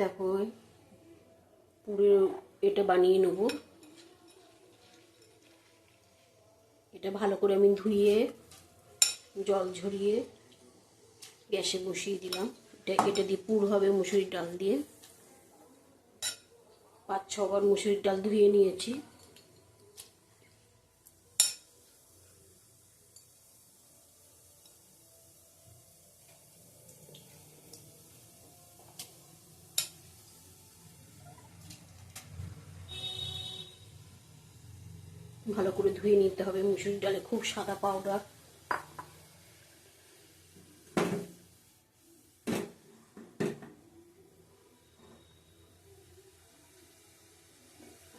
দেখো পুরো এটা বানিয়ে নেব। এটা ভালো করে আমি ধুয়ে, জল ঝরিয়ে গ্যাসে বসিয়ে দিলাম। এটা এটা দিয়ে পুর হবে মুসুরির ডাল দিয়ে। পাঁচ ছবার মুসুরির ডাল ধুয়ে নিয়েছি। ভালো করে ধুয়ে নিতে হবে মুসুর ডালে খুব সাদা পাউডার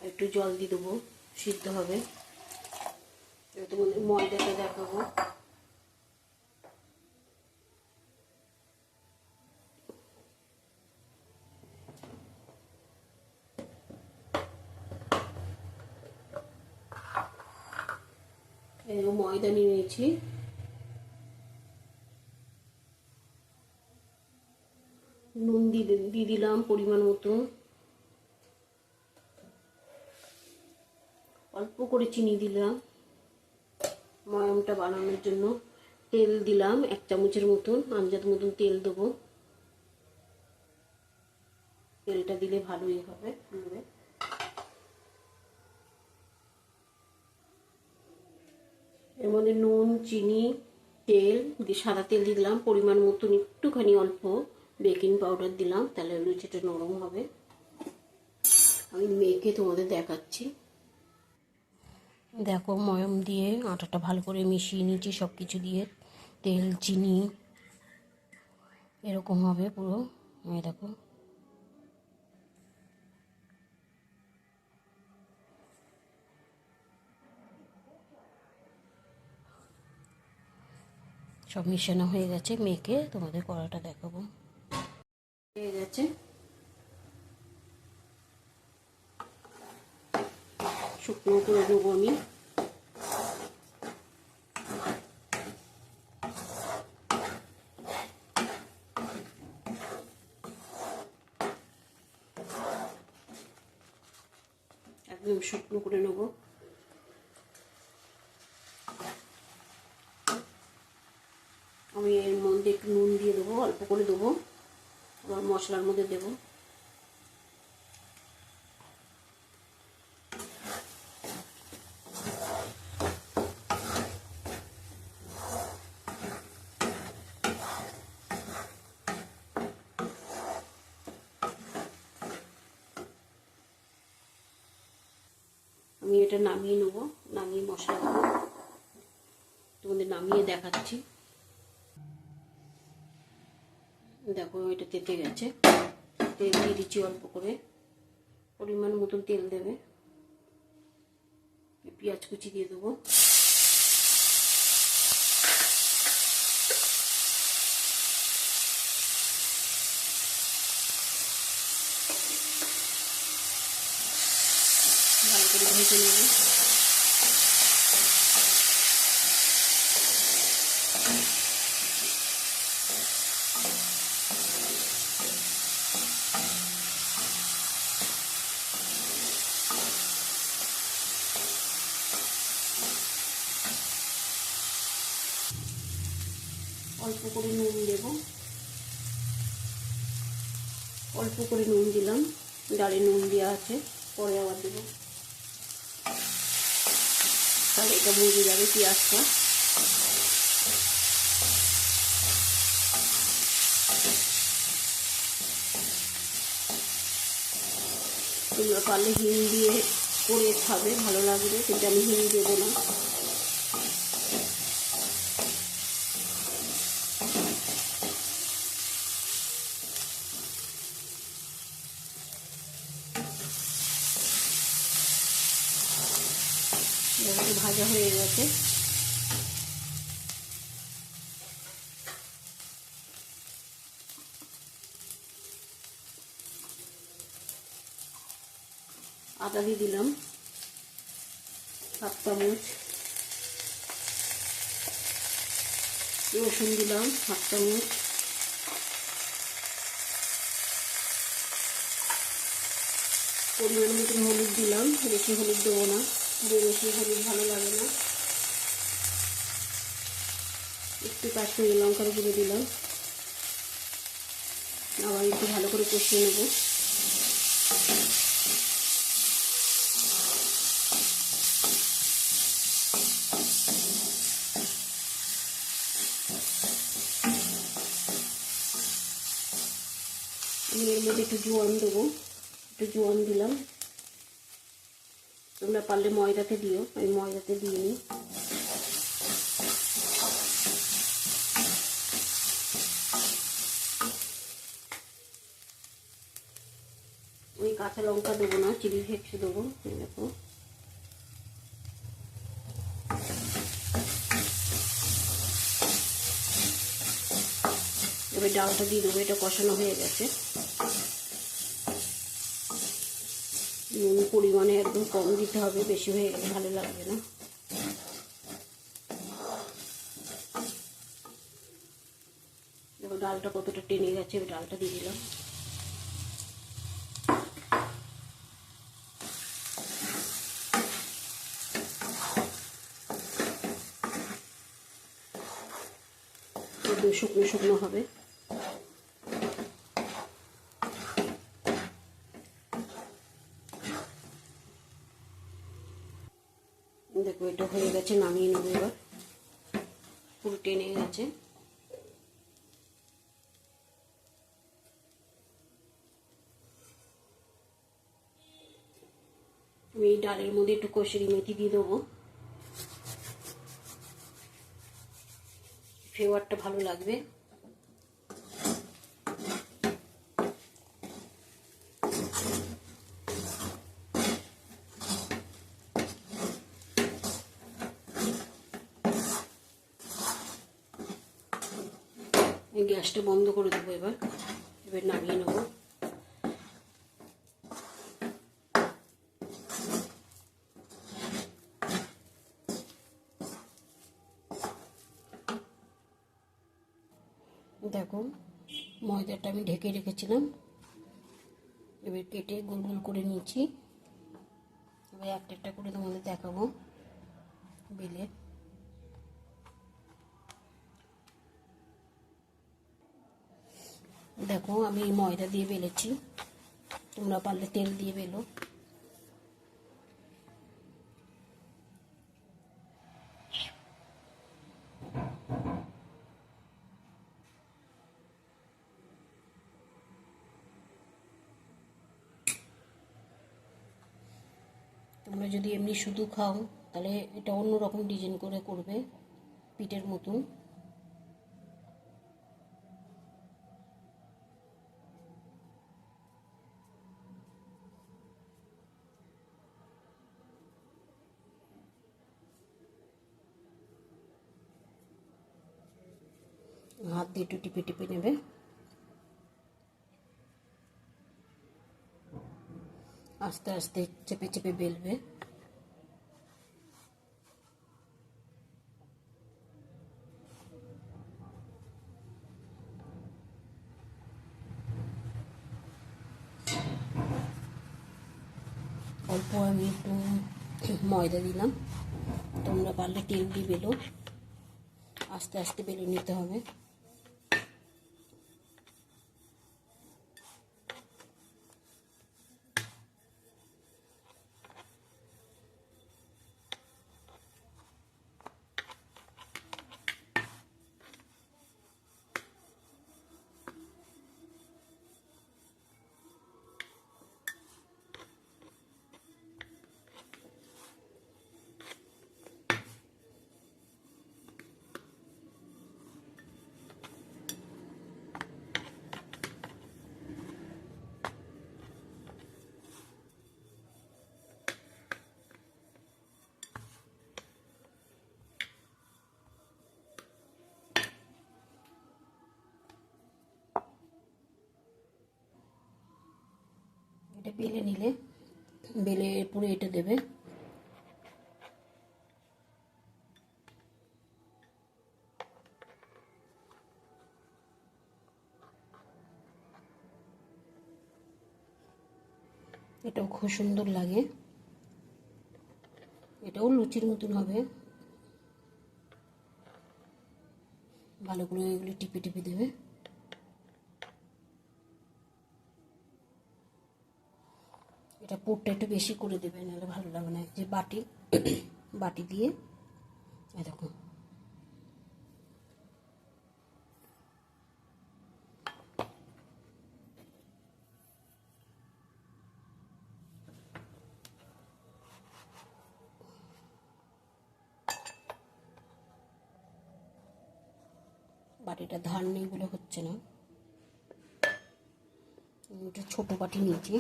একটু জল দিয়ে দেবো, সিদ্ধ হবে। তোমাদের ময়দাটা দেখাবো। ময়দা নিয়ে নিয়েছি। নুন দিয়ে দিলাম পরিমাণ মতো। অল্প করে চিনি দিলাম ময়ামটা বানানোর জন্য। তেল দিলাম এক চামচের মতন আঞ্জাত মতন তেল দেবো। তেলটা দিলে ভালোই হবে এর মধ্যে নুন, চিনি, তেল দিয়ে সাদা তেল দিয়ে দিলাম। পরিমাণ মতন একটুখানি অল্প বেকিং পাউডার দিলাম। তাহলে লুচিটা নরম হবে। আমি মেখে তোমাদের দেখাচ্ছি। দেখো, ময়ম দিয়ে আটাটা ভালো করে মিশিয়ে নিচ্ছি সব কিছু দিয়ে। তেল, চিনি, এরকম হবে পুরো। দেখো। সব মিশানো হয়ে গেছে মেখে তোমাদের কড়াটা দেখাবো। হয়ে গেছে। শুকনো করে দেবো আমি। একদম শুকনো করে নেব আমি এর মধ্যে একটু নুন দিয়ে দেবো অল্প করে দেবো আবার মশলার মধ্যে দেবো। আমি এটা নামিয়ে নেব নামিয়ে মশলা তোমাদের নামিয়ে দেখাচ্ছি। এটা তেতে গেছে। তেল দিয়ে দিচ্ছি অল্প করে। পরিমাণ মতন তেল দেবে। পেঁয়াজ কুচি দিয়ে দেবো। ভালো করে ভেজে নেব অল্প করে নুন দেব অল্প করে নুন দিলাম। ডালে নুন দেওয়া আছে, পরে আবার দেবো। তাহলে এটা বুঝে যাবে পেঁয়াজটা। তোমরা পারলে হিং দিয়ে করে খাবে, ভালো লাগবে। কিন্তু আমি হিং দেবো না। ভাজা হয়ে গেছে। আদা দিয়ে দিলাম সাত চামচ। রসুন দিলাম সাত চামচ। পরিমাণ মতন হলুদ দিলাম, বেশি হলুদ দেবো না। বেশি হলুদ ভালো লাগে না। একটু কাশ্মীরি লঙ্কার গুঁড়ো দিলাম। আবার একটু ভালো করে কষিয়ে নেব। আমি এর মধ্যে একটু জোয়ান দেবো। একটু জোয়ান দিলাম। তোমরা পারলে ময়দাতে দিও, আমি ময়দাতে দিয়ে নিই। ওই কাঁচা লঙ্কা দেবো না, চিলি ফ্লেক্স দেবো দেখো। এবার ডালটা দিয়ে দেবো, এটা কষানো হয়ে গেছে। নুন পরিমাণে একদম কম দিতে হবে, বেশি হয়ে গেলে ভালো লাগবে না। দেখো ডালটা কতটা টেনে গেছে ডালটা দিয়ে দিলাম। শুকনো শুকনো হবে। এটা হয়ে গেছে, নামিয়ে নেব এবার। পুরো টেনে গেছে। আমি এই ডালের মধ্যে একটু কষেরি মেথি দিয়ে দেবো। ফ্লেভারটা ভালো লাগবে। গ্যাসটা বন্ধ করে দেবো এবার। এবার নামিয়ে নেব। দেখো, ময়দাটা আমি ঢেকে রেখেছিলাম। এবার কেটে গোল গোল করে নিয়েছি। এবার একটা একটা করে তোমাদের দেখাবো। বেলে। দেখো, আমি ময়দা দিয়ে বেলেছি। তোমরা পারলে তেল দিয়ে বেলো। তোমরা যদি এমনি শুধু খাও, তাহলে এটা অন্য রকম ডিজাইন করে করবে, পিঠের মতন। দিয়ে একটু টিপে টিপে নেবে। আস্তে আস্তে চেপে চেপে বেলবে। অল্প আমি একটু ময়দা দিলাম। তোমরা পারলে তেল দিয়ে বেলো। আস্তে আস্তে বেলে নিতে হবে। এটা বেলে নিলে, বেলে পুরো এটা দেবে। এটাও খুব সুন্দর লাগে। এটাও লুচির মতন হবে। ভালো করে এগুলি টিপে টিপে দেবে। এটা পুরটা একটু বেশি করে দেবে, নাহলে ভালো লাগবে না। যে বাটি বাটি দিয়ে দেখো। বাটিটা ধার নেই বলে হচ্ছে না। ছোট বাটি নিয়েছি।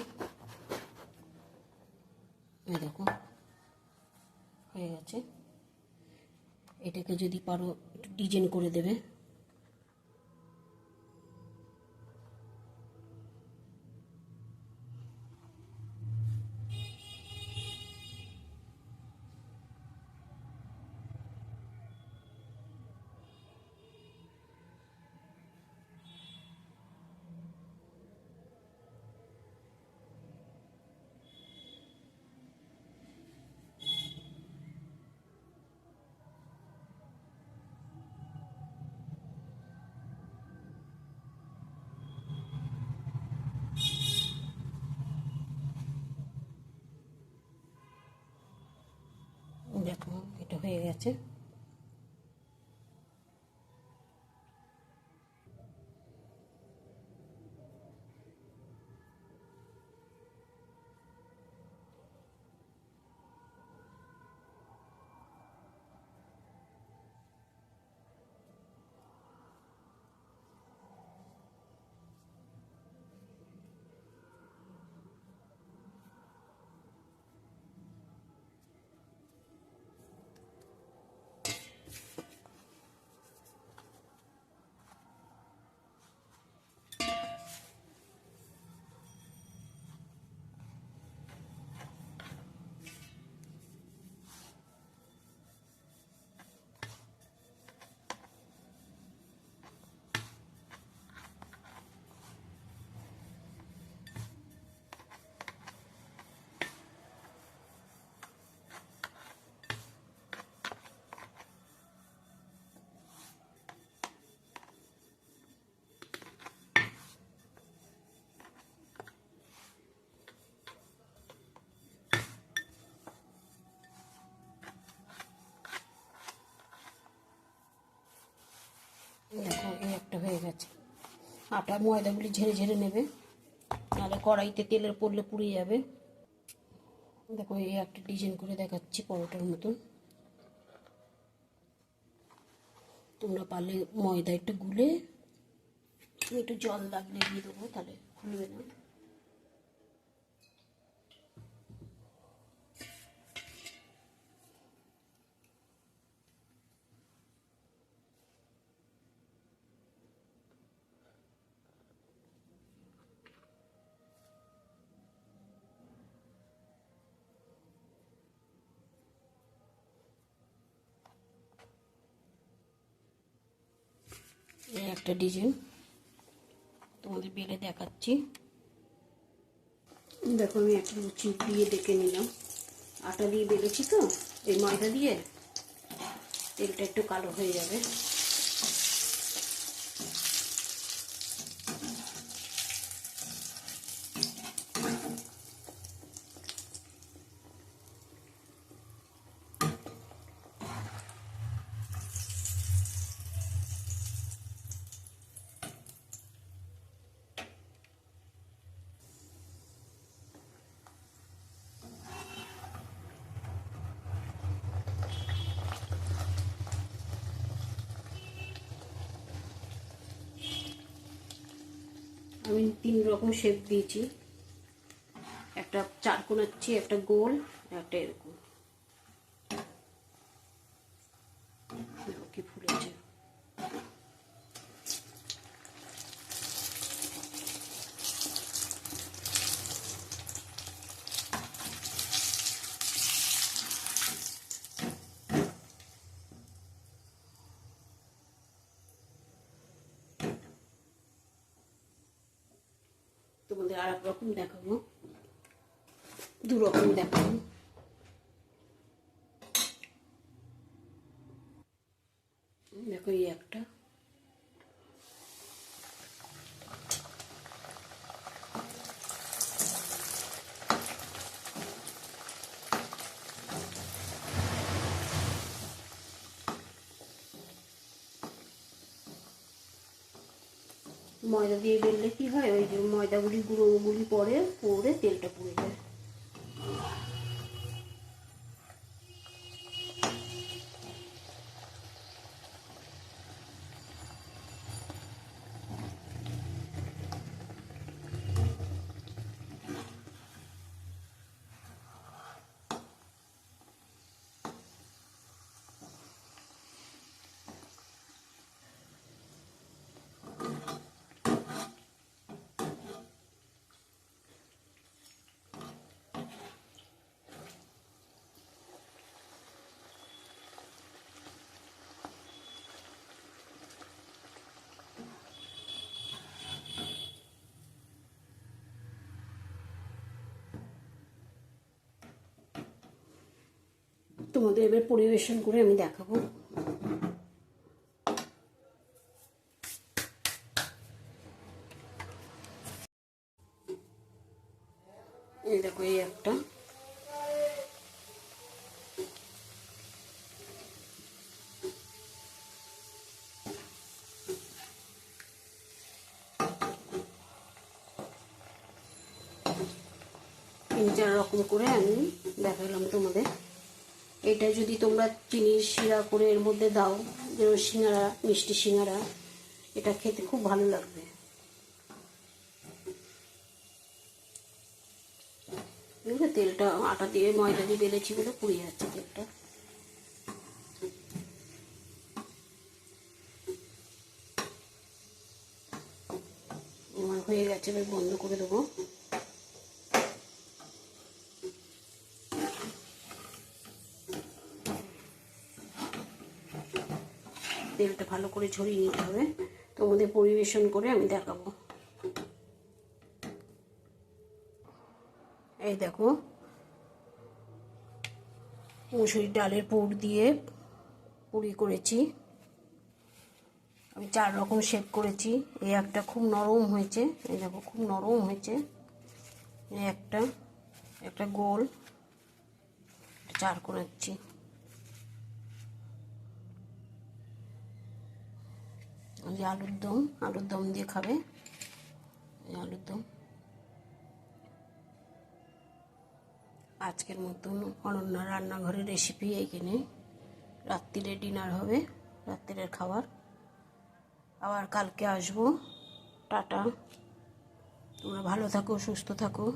এই দেখো হয়ে গেছে। এটাকে যদি পারো একটু ডিজাইন করে দেবে। এটা হয়ে গেছে দেখো এই একটা হয়ে গেছে। আটা, ময়দাগুলি ঝেড়ে ঝেড়ে নেবে। নাহলে কড়াইতে তেলের পড়লে পুড়ে যাবে। দেখো, এই একটা ডিজাইন করে দেখাচ্ছি পরোটার মতন। তোমরা পারলে ময়দা একটু গুলে, একটু জল লাগলে দিয়ে দেবো, তাহলে খুলবে না এই একটা ডিজাইন তোমাদের বেলে দেখাচ্ছি। দেখো, আমি একটা লুচি দিয়ে ডেকে নিলাম। আটা দিয়ে বেলেছি তো, এই ময়দা দিয়ে তেলটা একটু কালো হয়ে যাবে। আমি তিন রকম শেপ দিয়েছি। একটা চার কোনাচ্ছি একটা গোল একটা এরকম দেখো কি ফুলেছে তোমাদের আর এক রকম দেখাবো। দু রকম দেখাবো। দেখো এই একটা। ময়দা দিয়ে বেললে কি হয়? ওই যে ময়দাগুলি গুঁড়োগুলি পরে পরে তেলটা পুড়ে যায়। তোমাদের এবার পরিবেশন করে আমি দেখাবো। দেখো, এই একটা। তিন চার রকম করে আমি দেখালাম তোমাদের। এটা যদি তোমরা চিনির শিরা করে এর মধ্যে দাও যেমন সিঙ্গারা, মিষ্টি সিঙ্গারা, এটা খেতে খুব ভালো লাগবে। তেলটা, আটা দিয়ে ময়দা দিয়ে বেলেছি বলে পুড়ে যাচ্ছে তেলটা। আমার হয়ে গেছে, এবার বন্ধ করে দেবো। তেলটা ভালো করে ঝরিয়ে নিতে হবে। তোমাদের পরিবেশন করে আমি দেখাবো। এই দেখো। মুসুরির ডালের পুর দিয়ে পুরি করেছি। আমি চার রকম শেপ করেছি। এই একটা খুব নরম হয়েছে। এই দেখো, খুব নরম হয়েছে। এই একটা একটা গোল। চার করেছি যে আলুর দম আলুর দম দিয়ে খাবে। এই আলুর দম। আজকের মতন অনন্য রান্নাঘরের রেসিপি এইখানে। রাত্রিরে ডিনার হবে, রাত্রিরের খাবার। আবার কালকে আসব। টাটা। তোমরা ভালো থাকো, সুস্থ থাকো।